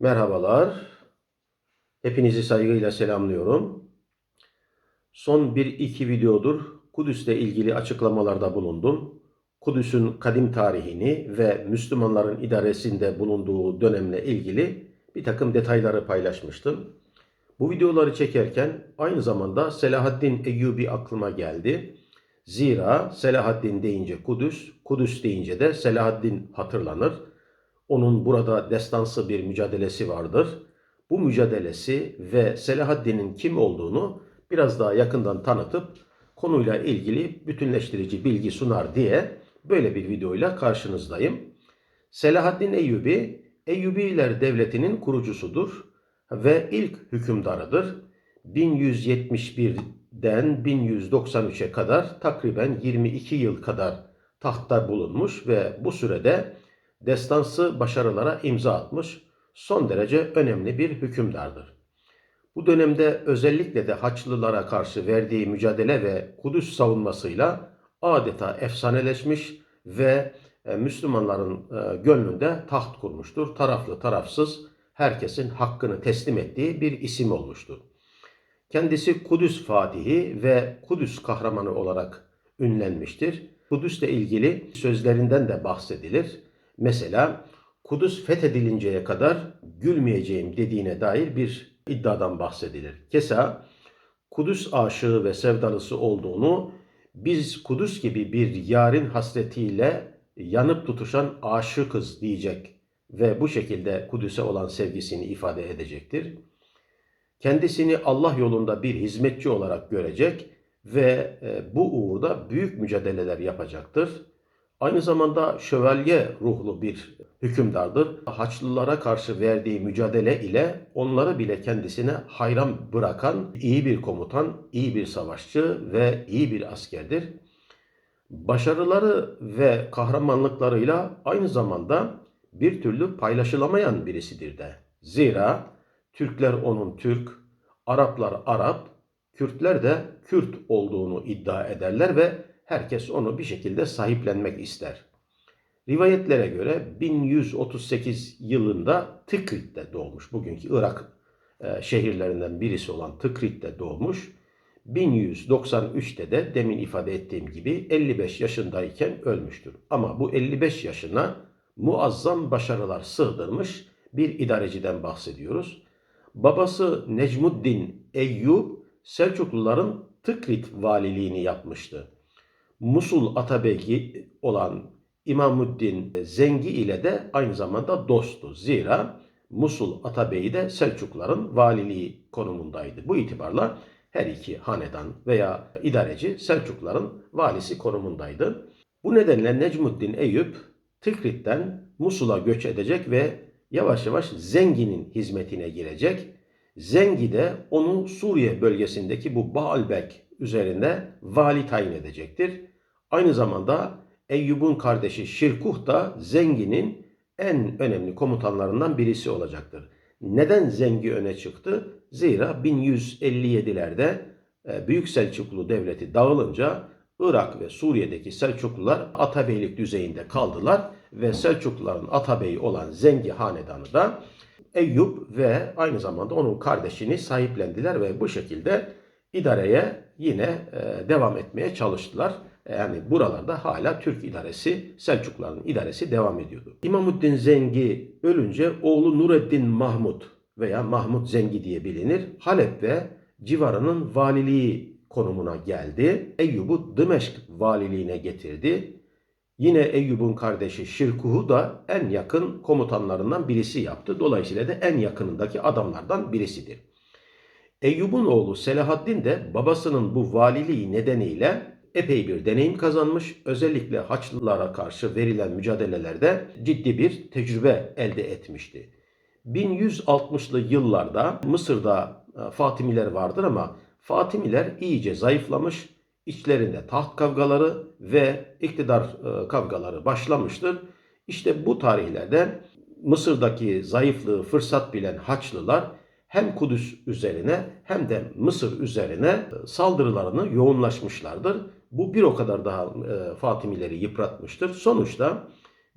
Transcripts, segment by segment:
Merhabalar. Hepinizi saygıyla selamlıyorum. Son 1-2 videodur Kudüs'le ilgili açıklamalarda bulundum. Kudüs'ün kadim tarihini ve Müslümanların idaresinde bulunduğu dönemle ilgili bir takım detayları paylaşmıştım. Bu videoları çekerken aynı zamanda Selahaddin Eyyubi aklıma geldi. Zira Selahaddin deyince Kudüs, Kudüs deyince de Selahaddin hatırlanır. Onun burada destansı bir mücadelesi vardır. Bu mücadelesi ve Selahaddin'in kim olduğunu biraz daha yakından tanıtıp konuyla ilgili bütünleştirici bilgi sunar diye böyle bir videoyla karşınızdayım. Selahaddin Eyyubi, Eyyubiler Devleti'nin kurucusudur ve ilk hükümdarıdır. 1171'den 1193'e kadar takriben 22 yıl kadar tahtta bulunmuş ve bu sürede destansı başarılara imza atmış son derece önemli bir hükümdardır. Bu dönemde özellikle de Haçlılara karşı verdiği mücadele ve Kudüs savunmasıyla adeta efsaneleşmiş ve e, Müslümanların e, gönlünde taht kurmuştur. Taraflı tarafsız herkesin hakkını teslim ettiği bir isim olmuştur. Kendisi Kudüs Fatihi ve Kudüs kahramanı olarak ünlenmiştir. Kudüs'le ilgili sözlerinden de bahsedilir. Mesela Kudüs fethedilinceye kadar gülmeyeceğim dediğine dair bir iddiadan bahsedilir. Kesa Kudüs aşığı ve sevdalısı olduğunu biz Kudüs gibi bir yarın hasretiyle yanıp tutuşan aşıkız diyecek ve bu şekilde Kudüs'e olan sevgisini ifade edecektir. Kendisini Allah yolunda bir hizmetçi olarak görecek ve e, bu uğurda büyük mücadeleler yapacaktır. Aynı zamanda şövalye ruhlu bir hükümdardır. Haçlılara karşı verdiği mücadele ile onları bile kendisine hayran bırakan iyi bir komutan, iyi bir savaşçı ve iyi bir askerdir. Başarıları ve kahramanlıklarıyla aynı zamanda bir türlü paylaşılamayan birisidir de. Zira Türkler onun Türk, Araplar Arap, Kürtler de Kürt olduğunu iddia ederler ve herkes onu bir şekilde sahiplenmek ister. Rivayetlere göre 1138 yılında Tıkrit'te doğmuş. Bugünkü Irak e, şehirlerinden birisi olan Tıkrit'te doğmuş. 1193'te de demin ifade ettiğim gibi 55 yaşındayken ölmüştür. Ama bu 55 yaşına muazzam başarılar sığdırmış bir idareciden bahsediyoruz. Babası Necmuddin Eyyub Selçukluların Tıkrit valiliğini yapmıştı. Musul Atabegi olan İmamuddin Zengi ile de aynı zamanda dosttu. Zira Musul Atabeyi de Selçukluların valiliği konumundaydı. Bu itibarla her iki hanedan veya idareci Selçukluların valisi konumundaydı. Bu nedenle Necmuddin Eyüp Tikrit'ten Musul'a göç edecek ve yavaş yavaş Zengi'nin hizmetine girecek. Zengi de onu Suriye bölgesindeki bu Baalbek üzerinde vali tayin edecektir. Aynı zamanda Eyyub'un kardeşi Şirkuh da Zengi'nin en önemli komutanlarından birisi olacaktır. Neden Zengi öne çıktı? Zira 1157'lerde e, Büyük Selçuklu Devleti dağılınca Irak ve Suriye'deki Selçuklular atabeylik düzeyinde kaldılar ve Selçukluların atabeyi olan Zengi Hanedanı da Eyüp ve aynı zamanda onun kardeşini sahiplendiler ve bu şekilde idareye yine e, devam etmeye çalıştılar. Yani buralarda hala Türk idaresi, Selçukluların idaresi devam ediyordu. İmamuddin Zengi ölünce oğlu Nureddin Mahmud veya Mahmud Zengi diye bilinir. Halep ve civarının valiliği konumuna geldi. Eyyub'u Dımeşk valiliğine getirdi. Yine Eyyub'un kardeşi Şirkuh'u da en yakın komutanlarından birisi yaptı. Dolayısıyla da en yakınındaki adamlardan birisidir. Eyyub'un oğlu Selahaddin de babasının bu valiliği nedeniyle epey bir deneyim kazanmış. Özellikle Haçlılara karşı verilen mücadelelerde ciddi bir tecrübe elde etmişti. 1160'lı yıllarda Mısır'da e, Fatimiler vardır ama Fatimiler iyice zayıflamış, içlerinde taht kavgaları ve iktidar e, kavgaları başlamıştır. İşte bu tarihlerde Mısır'daki zayıflığı fırsat bilen Haçlılar hem Kudüs üzerine hem de Mısır üzerine e, saldırılarını yoğunlaşmışlardır. Bu bir o kadar daha e, Fatimileri yıpratmıştır. Sonuçta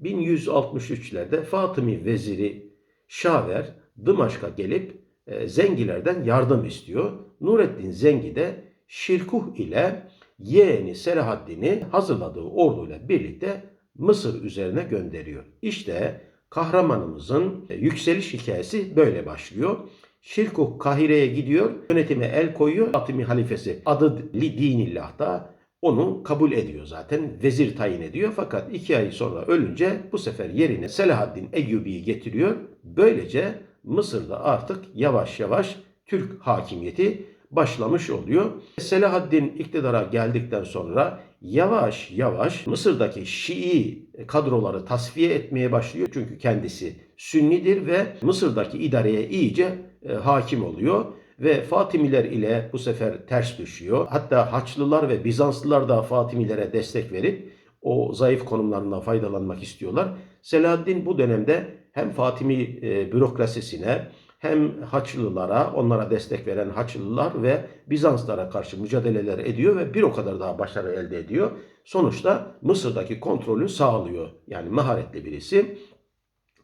1163'lerde Fatimi veziri Şaver Dımaşk'a gelip e, Zengilerden yardım istiyor. Nureddin Zengi de Şirkuh ile yeğeni Selahaddin'i hazırladığı orduyla birlikte Mısır üzerine gönderiyor. İşte kahramanımızın yükseliş hikayesi böyle başlıyor. Şirkuh Kahire'ye gidiyor, yönetime el koyuyor. Fatimi halifesi adı li dinillah da onu kabul ediyor zaten. Vezir tayin ediyor. Fakat iki ay sonra ölünce bu sefer yerine Selahaddin Eyyubi'yi getiriyor. Böylece Mısır'da artık yavaş yavaş Türk hakimiyeti başlamış oluyor. Selahaddin iktidara geldikten sonra yavaş yavaş Mısır'daki Şii kadroları tasfiye etmeye başlıyor. Çünkü kendisi Sünnidir ve Mısır'daki idareye iyice e, hakim oluyor ve Fatimiler ile bu sefer ters düşüyor. Hatta Haçlılar ve Bizanslılar da Fatimilere destek verip o zayıf konumlarından faydalanmak istiyorlar. Selahaddin bu dönemde hem Fatimi e, bürokrasisine hem Haçlılara, onlara destek veren Haçlılar ve Bizanslara karşı mücadeleler ediyor ve bir o kadar daha başarı elde ediyor. Sonuçta Mısır'daki kontrolü sağlıyor. Yani maharetli birisi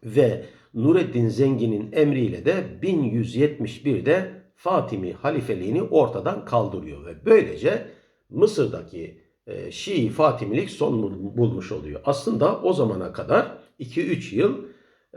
ve Nureddin Zengin'in emriyle de 1171'de Fatimi halifeliğini ortadan kaldırıyor ve böylece Mısır'daki e, Şii Fatimilik son bulmuş oluyor. Aslında o zamana kadar 2-3 yıl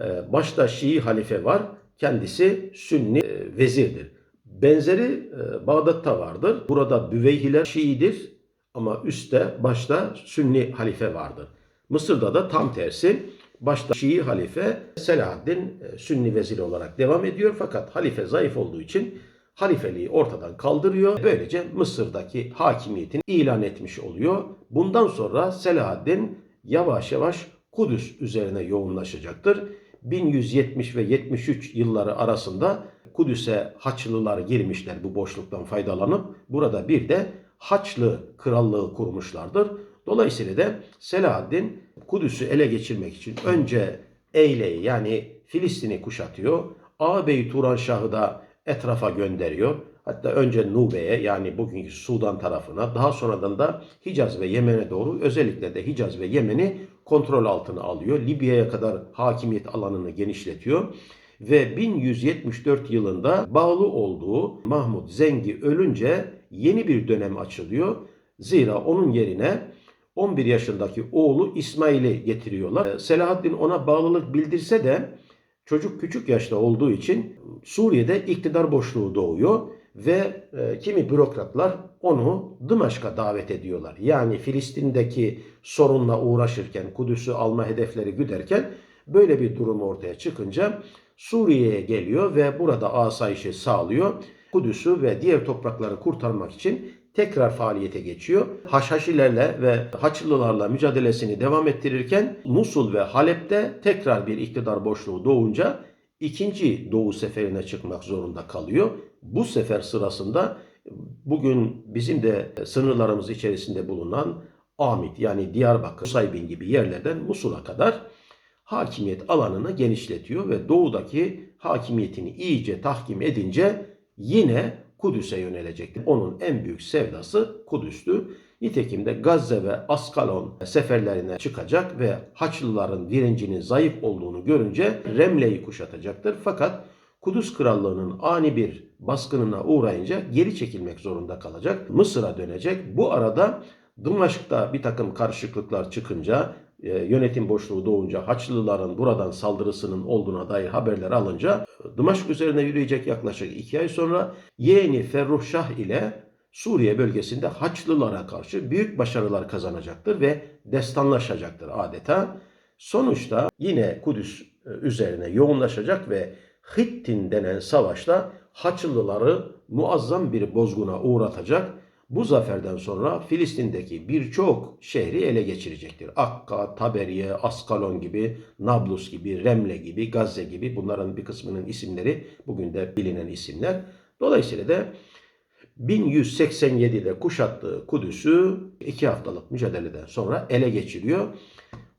e, başta Şii halife var. Kendisi Sünni e, vezirdir. Benzeri Bağdat'ta vardır. Burada Büveyhiler Şiidir ama üstte başta Sünni halife vardır. Mısır'da da tam tersi. Başta Şii halife Selahaddin e, Sünni vezir olarak devam ediyor fakat halife zayıf olduğu için halifeliği ortadan kaldırıyor. Böylece Mısır'daki hakimiyetini ilan etmiş oluyor. Bundan sonra Selahaddin yavaş yavaş Kudüs üzerine yoğunlaşacaktır. 1170 ve 73 yılları arasında Kudüs'e Haçlılar girmişler bu boşluktan faydalanıp burada bir de Haçlı krallığı kurmuşlardır. Dolayısıyla da Selahaddin Kudüs'ü ele geçirmek için önce Eyle'yi yani Filistin'i kuşatıyor. Ağabey Turan Şah'ı da etrafa gönderiyor. Hatta önce Nube'ye yani bugünkü Sudan tarafına daha sonradan da Hicaz ve Yemen'e doğru özellikle de Hicaz ve Yemen'i kontrol altına alıyor. Libya'ya kadar hakimiyet alanını genişletiyor. Ve 1174 yılında bağlı olduğu Mahmud Zengi ölünce yeni bir dönem açılıyor. Zira onun yerine 11 yaşındaki oğlu İsmail'i getiriyorlar. Selahaddin ona bağlılık bildirse de çocuk küçük yaşta olduğu için Suriye'de iktidar boşluğu doğuyor ve e, kimi bürokratlar onu Dımaşk'a davet ediyorlar. Yani Filistin'deki sorunla uğraşırken, Kudüs'ü alma hedefleri güderken böyle bir durum ortaya çıkınca Suriye'ye geliyor ve burada asayişi sağlıyor. Kudüs'ü ve diğer toprakları kurtarmak için tekrar faaliyete geçiyor. Haşhaşilerle ve Haçlılarla mücadelesini devam ettirirken Musul ve Halep'te tekrar bir iktidar boşluğu doğunca ikinci Doğu seferine çıkmak zorunda kalıyor. Bu sefer sırasında bugün bizim de sınırlarımız içerisinde bulunan Amit yani Diyarbakır, Saybin gibi yerlerden Musul'a kadar hakimiyet alanını genişletiyor ve doğudaki hakimiyetini iyice tahkim edince yine Kudüs'e yönelecektir. Onun en büyük sevdası Kudüs'tü. Nitekim de Gazze ve Askalon seferlerine çıkacak ve Haçlıların direncinin zayıf olduğunu görünce Remle'yi kuşatacaktır. Fakat Kudüs Krallığı'nın ani bir baskınına uğrayınca geri çekilmek zorunda kalacak. Mısır'a dönecek. Bu arada Dımaşk'ta bir takım karışıklıklar çıkınca e, yönetim boşluğu doğunca Haçlıların buradan saldırısının olduğuna dair haberler alınca Dımaşk üzerine yürüyecek yaklaşık iki ay sonra yeğeni Ferruhşah ile Suriye bölgesinde Haçlılara karşı büyük başarılar kazanacaktır ve destanlaşacaktır adeta. Sonuçta yine Kudüs e, üzerine yoğunlaşacak ve Hittin denen savaşta Haçlıları muazzam bir bozguna uğratacak bu zaferden sonra Filistin'deki birçok şehri ele geçirecektir. Akka, Taberiye, Askalon gibi, Nablus gibi, Remle gibi, Gazze gibi bunların bir kısmının isimleri bugün de bilinen isimler. Dolayısıyla da 1187'de kuşattığı Kudüs'ü iki haftalık mücadeleden sonra ele geçiriyor.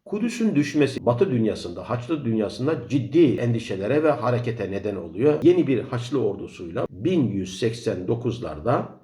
Kudüs'ün düşmesi Batı dünyasında, Haçlı dünyasında ciddi endişelere ve harekete neden oluyor. Yeni bir Haçlı ordusuyla 1189'larda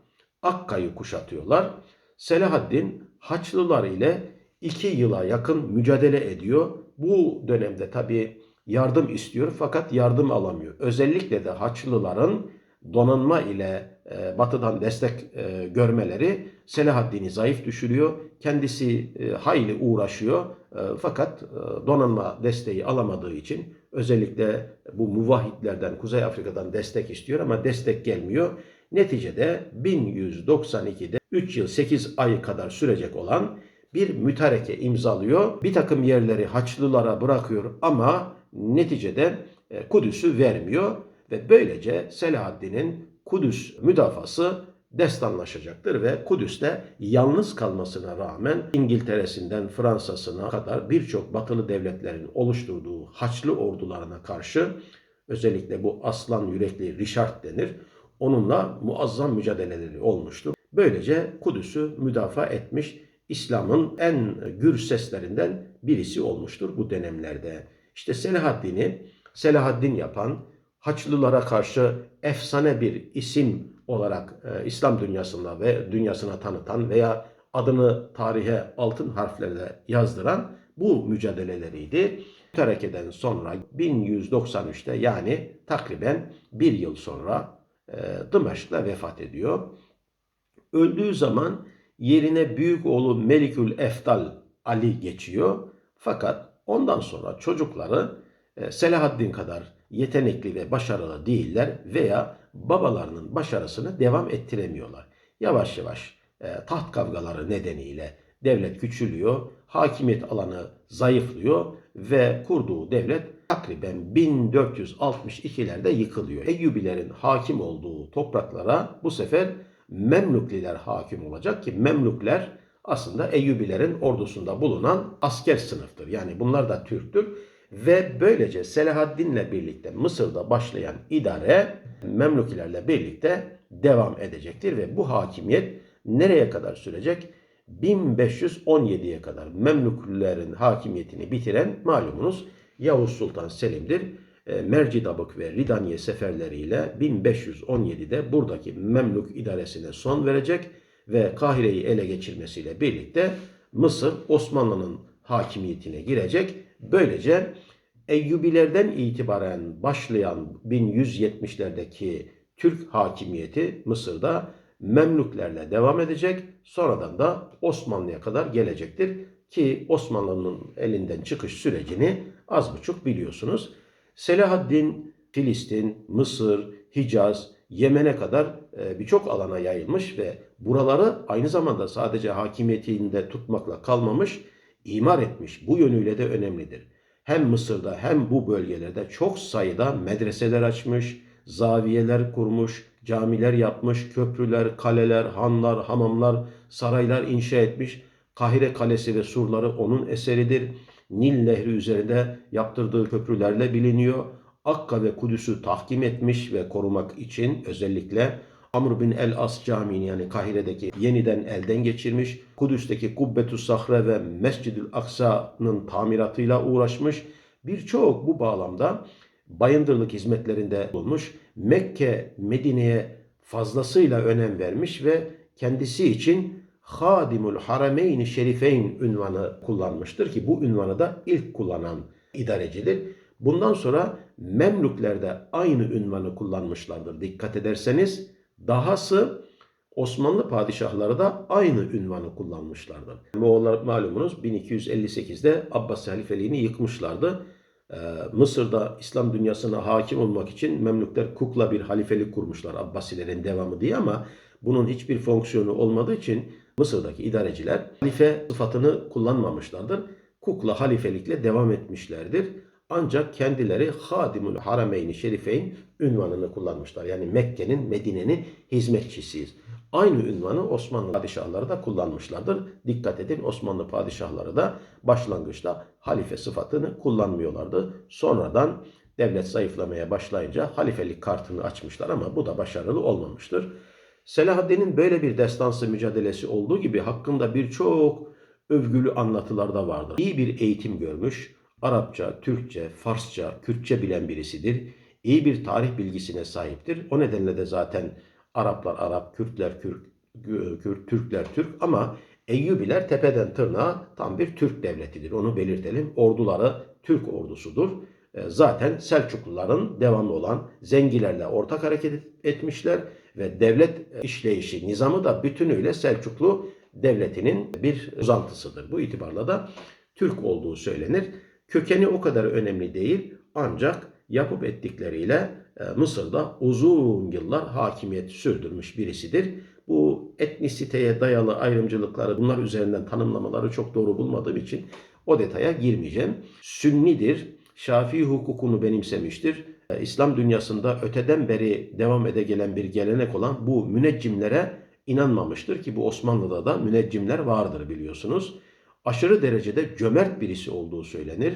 Akka'yı kuşatıyorlar. Selahaddin Haçlılar ile iki yıla yakın mücadele ediyor. Bu dönemde tabi yardım istiyor fakat yardım alamıyor. Özellikle de Haçlıların donanma ile e, batıdan destek e, görmeleri Selahaddin'i zayıf düşürüyor. Kendisi e, hayli uğraşıyor e, fakat e, donanma desteği alamadığı için özellikle bu muvahhidlerden Kuzey Afrika'dan destek istiyor ama destek gelmiyor. Neticede 1192'de 3 yıl 8 ay kadar sürecek olan bir mütareke imzalıyor. Bir takım yerleri Haçlılara bırakıyor ama neticede e, Kudüs'ü vermiyor ve böylece Selahaddin'in Kudüs müdafası destanlaşacaktır ve Kudüs'te yalnız kalmasına rağmen İngiltere'sinden Fransa'sına kadar birçok batılı devletlerin oluşturduğu Haçlı ordularına karşı özellikle bu aslan yürekli Richard denir. Onunla muazzam mücadeleleri olmuştur. Böylece Kudüs'ü müdafaa etmiş İslam'ın en gür seslerinden birisi olmuştur bu dönemlerde. İşte Selahaddin'i Selahaddin yapan Haçlılara karşı efsane bir isim olarak e, İslam dünyasında ve dünyasına tanıtan veya adını tarihe altın harflerle yazdıran bu mücadeleleriydi. Terekeden sonra 1193'te yani takriben bir yıl sonra e, Dımeşk'ta vefat ediyor. Öldüğü zaman yerine büyük oğlu Melikül Eftal Ali geçiyor. Fakat ondan sonra çocukları e, Selahaddin kadar yetenekli ve başarılı değiller veya babalarının başarısını devam ettiremiyorlar. Yavaş yavaş e, taht kavgaları nedeniyle devlet küçülüyor, hakimiyet alanı zayıflıyor ve kurduğu devlet takriben 1462'lerde yıkılıyor. Eyyubilerin hakim olduğu topraklara bu sefer Memlukliler hakim olacak ki Memlukler aslında Eyyubilerin ordusunda bulunan asker sınıftır. Yani bunlar da Türktür ve böylece Selahaddin'le birlikte Mısır'da başlayan idare Memlukilerle birlikte devam edecektir ve bu hakimiyet nereye kadar sürecek? 1517'ye kadar Memluklilerin hakimiyetini bitiren malumunuz Yavuz Sultan Selim'dir. E, Mercidabık ve Ridaniye seferleriyle 1517'de buradaki Memluk idaresine son verecek ve Kahire'yi ele geçirmesiyle birlikte Mısır Osmanlı'nın hakimiyetine girecek. Böylece Eyyubilerden itibaren başlayan 1170'lerdeki Türk hakimiyeti Mısır'da Memlüklerle devam edecek. Sonradan da Osmanlı'ya kadar gelecektir. Ki Osmanlı'nın elinden çıkış sürecini az buçuk biliyorsunuz. Selahaddin Filistin, Mısır, Hicaz, Yemen'e kadar e, birçok alana yayılmış ve buraları aynı zamanda sadece hakimiyetinde tutmakla kalmamış, imar etmiş. Bu yönüyle de önemlidir. Hem Mısır'da hem bu bölgelerde çok sayıda medreseler açmış, zaviyeler kurmuş, camiler yapmış, köprüler, kaleler, hanlar, hamamlar, saraylar inşa etmiş. Kahire Kalesi ve surları onun eseridir. Nil Nehri üzerinde yaptırdığı köprülerle biliniyor. Akka ve Kudüs'ü tahkim etmiş ve korumak için özellikle Amr bin el As Camii'ni yani Kahire'deki yeniden elden geçirmiş. Kudüs'teki Kubbetü Sahre ve Mescidül Aksa'nın tamiratıyla uğraşmış. Birçok bu bağlamda bayındırlık hizmetlerinde bulmuş. Mekke, Medine'ye fazlasıyla önem vermiş ve kendisi için Hadimul Harameyn Şerifeyn ünvanı kullanmıştır ki bu ünvanı da ilk kullanan idarecidir. Bundan sonra Memlükler de aynı ünvanı kullanmışlardır. Dikkat ederseniz dahası Osmanlı padişahları da aynı ünvanı kullanmışlardır. Moğollar malumunuz 1258'de Abbas halifeliğini yıkmışlardı. Ee, Mısır'da İslam dünyasına hakim olmak için Memlükler kukla bir halifelik kurmuşlar Abbasilerin devamı diye ama bunun hiçbir fonksiyonu olmadığı için Mısır'daki idareciler halife sıfatını kullanmamışlardır. Kukla halifelikle devam etmişlerdir. Ancak kendileri Hadimul Harameyn Şerifeyn ünvanını kullanmışlar. Yani Mekke'nin, Medine'nin hizmetçisiyiz. Aynı ünvanı Osmanlı padişahları da kullanmışlardır. Dikkat edin Osmanlı padişahları da başlangıçta halife sıfatını kullanmıyorlardı. Sonradan devlet zayıflamaya başlayınca halifelik kartını açmışlar ama bu da başarılı olmamıştır. Selahaddin'in böyle bir destansı mücadelesi olduğu gibi hakkında birçok övgülü anlatılar da vardır. İyi bir eğitim görmüş, Arapça, Türkçe, Farsça, Kürtçe bilen birisidir. İyi bir tarih bilgisine sahiptir. O nedenle de zaten Araplar Arap, Kürtler Kürt, Kürt Türkler Türk ama Eyyubiler tepeden tırnağa tam bir Türk devletidir. Onu belirtelim. Orduları Türk ordusudur. E, zaten Selçukluların devamlı olan Zengilerle ortak hareket et- etmişler ve devlet işleyişi, nizamı da bütünüyle Selçuklu devletinin bir uzantısıdır. Bu itibarla da Türk olduğu söylenir. Kökeni o kadar önemli değil ancak yapıp ettikleriyle e, Mısır'da uzun yıllar hakimiyet sürdürmüş birisidir. Bu etnisiteye dayalı ayrımcılıkları bunlar üzerinden tanımlamaları çok doğru bulmadığım için o detaya girmeyeceğim. Sünnidir, Şafii hukukunu benimsemiştir. E, İslam dünyasında öteden beri devam ede gelen bir gelenek olan bu müneccimlere inanmamıştır ki bu Osmanlı'da da müneccimler vardır biliyorsunuz. Aşırı derecede cömert birisi olduğu söylenir.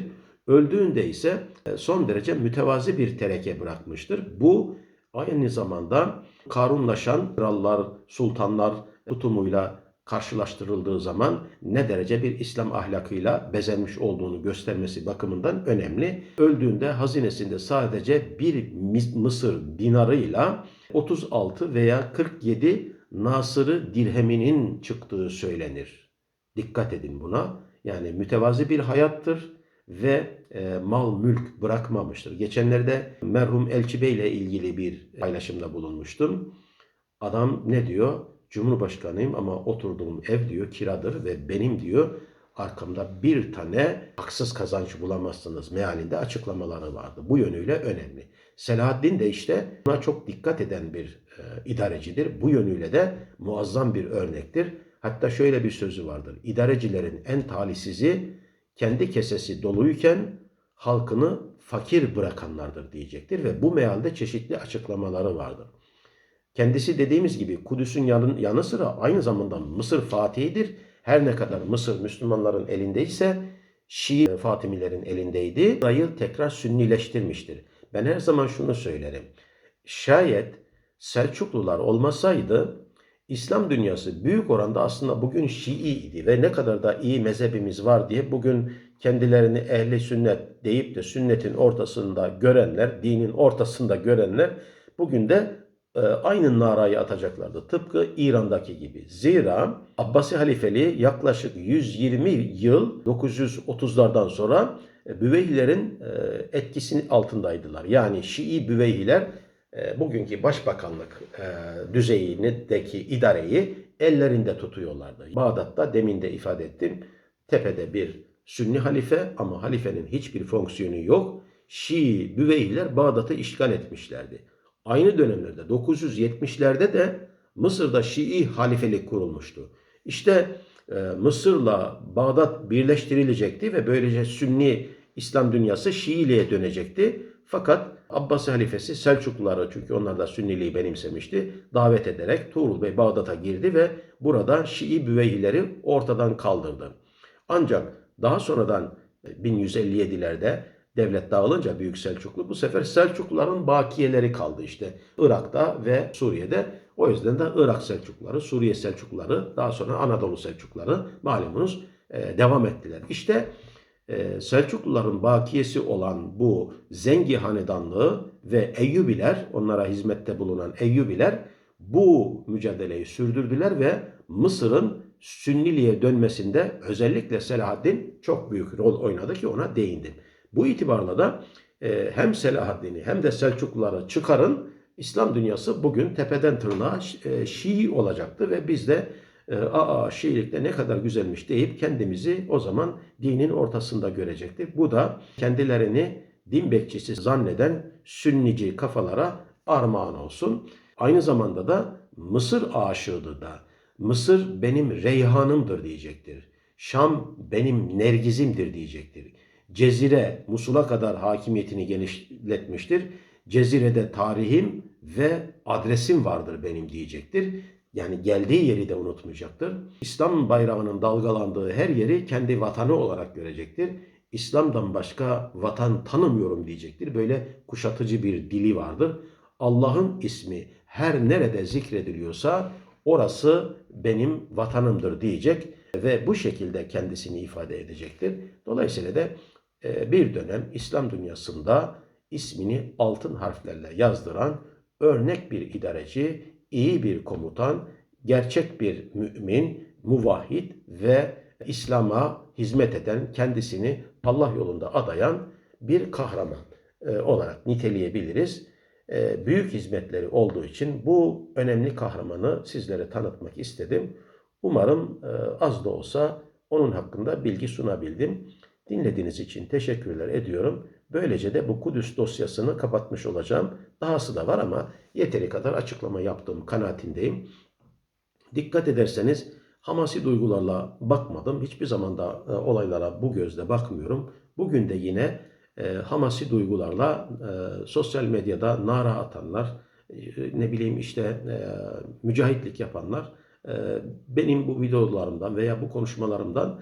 Öldüğünde ise e, son derece mütevazi bir tereke bırakmıştır. Bu aynı zamanda karunlaşan krallar, sultanlar tutumuyla karşılaştırıldığı zaman ne derece bir İslam ahlakıyla bezenmiş olduğunu göstermesi bakımından önemli. Öldüğünde hazinesinde sadece bir Mısır dinarıyla 36 veya 47 Nasır'ı dirheminin çıktığı söylenir. Dikkat edin buna. Yani mütevazi bir hayattır ve e, mal mülk bırakmamıştır. Geçenlerde merhum Elçi Bey ile ilgili bir paylaşımda bulunmuştum. Adam ne diyor? Cumhurbaşkanıyım ama oturduğum ev diyor kiradır ve benim diyor arkamda bir tane haksız kazanç bulamazsınız mealinde açıklamaları vardı. Bu yönüyle önemli. Selahaddin de işte buna çok dikkat eden bir e, idarecidir. Bu yönüyle de muazzam bir örnektir. Hatta şöyle bir sözü vardır. İdarecilerin en talihsizi kendi kesesi doluyken halkını fakir bırakanlardır diyecektir ve bu mealde çeşitli açıklamaları vardır. Kendisi dediğimiz gibi Kudüs'ün yanı, yanı sıra aynı zamanda Mısır Fatihidir. Her ne kadar Mısır Müslümanların elindeyse Şii Fatimilerin elindeydi. Burayı tekrar sünnileştirmiştir. Ben her zaman şunu söylerim. Şayet Selçuklular olmasaydı İslam dünyası büyük oranda aslında bugün Şii idi ve ne kadar da iyi mezhebimiz var diye bugün kendilerini ehli sünnet deyip de sünnetin ortasında görenler, dinin ortasında görenler bugün de e, aynı narayı atacaklardı. Tıpkı İran'daki gibi. Zira Abbasi halifeliği yaklaşık 120 yıl 930'lardan sonra e, Büveyhilerin e, etkisinin altındaydılar. Yani Şii Büveyhiler e, bugünkü başbakanlık düzeyindeki idareyi ellerinde tutuyorlardı. Bağdat'ta demin de ifade ettim. Tepede bir Sünni halife ama halifenin hiçbir fonksiyonu yok. Şii Büveyhiler Bağdat'ı işgal etmişlerdi. Aynı dönemlerde 970'lerde de Mısır'da Şii halifelik kurulmuştu. İşte e, Mısır'la Bağdat birleştirilecekti ve böylece Sünni İslam dünyası Şiiliğe dönecekti. Fakat Abbasi halifesi Selçukluları çünkü onlar da Sünniliği benimsemişti. Davet ederek Tuğrul Bey Bağdat'a girdi ve burada Şii büveyhileri ortadan kaldırdı. Ancak daha sonradan 1157'lerde devlet dağılınca Büyük Selçuklu bu sefer Selçukluların bakiyeleri kaldı işte Irak'ta ve Suriye'de. O yüzden de Irak Selçukluları, Suriye Selçukluları, daha sonra Anadolu Selçukluları malumunuz e, devam ettiler. İşte e, Selçukluların bakiyesi olan bu Zengi Hanedanlığı ve Eyyubiler, onlara hizmette bulunan Eyyubiler bu mücadeleyi sürdürdüler ve Mısır'ın Sünniliğe dönmesinde özellikle Selahaddin çok büyük rol oynadı ki ona değindim. Bu itibarla da e, hem Selahaddin'i hem de Selçukluları çıkarın İslam dünyası bugün tepeden tırnağa e, Şii olacaktı ve biz de e, aa Şiilikte ne kadar güzelmiş deyip kendimizi o zaman dinin ortasında görecektik. Bu da kendilerini din bekçisi zanneden sünnici kafalara armağan olsun. Aynı zamanda da Mısır aşığıdır da. Mısır benim reyhanımdır diyecektir. Şam benim nergizimdir diyecektir. Cezire Musul'a kadar hakimiyetini genişletmiştir. Cezire'de tarihim ve adresim vardır benim diyecektir. Yani geldiği yeri de unutmayacaktır. İslam bayrağının dalgalandığı her yeri kendi vatanı olarak görecektir. İslam'dan başka vatan tanımıyorum diyecektir. Böyle kuşatıcı bir dili vardır. Allah'ın ismi her nerede zikrediliyorsa orası benim vatanımdır diyecek ve bu şekilde kendisini ifade edecektir. Dolayısıyla da bir dönem İslam dünyasında ismini altın harflerle yazdıran örnek bir idareci, iyi bir komutan, gerçek bir mümin, muvahhid ve İslam'a hizmet eden, kendisini Allah yolunda adayan bir kahraman e, olarak niteleyebiliriz. E, büyük hizmetleri olduğu için bu önemli kahramanı sizlere tanıtmak istedim. Umarım e, az da olsa onun hakkında bilgi sunabildim. Dinlediğiniz için teşekkürler ediyorum. Böylece de bu Kudüs dosyasını kapatmış olacağım. Dahası da var ama yeteri kadar açıklama yaptığım kanaatindeyim. Dikkat ederseniz hamasi duygularla bakmadım. Hiçbir zaman da e, olaylara bu gözle bakmıyorum. Bugün de yine e, hamasi duygularla e, sosyal medyada nara atanlar, e, ne bileyim işte e, mücahitlik yapanlar e, benim bu videolarımdan veya bu konuşmalarımdan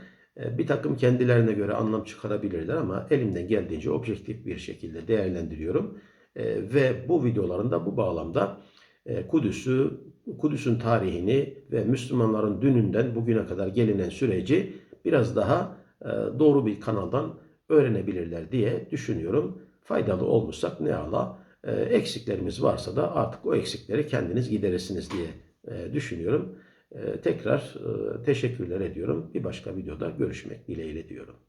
bir takım kendilerine göre anlam çıkarabilirler ama elimden geldiğince objektif bir şekilde değerlendiriyorum. E, ve bu videolarında bu bağlamda e, Kudüs'ü, Kudüs'ün tarihini ve Müslümanların dününden bugüne kadar gelinen süreci biraz daha e, doğru bir kanaldan öğrenebilirler diye düşünüyorum. Faydalı olmuşsak ne ala. E, eksiklerimiz varsa da artık o eksikleri kendiniz giderirsiniz diye e, düşünüyorum. E, tekrar e, teşekkürler ediyorum. Bir başka videoda görüşmek dileğiyle diyorum.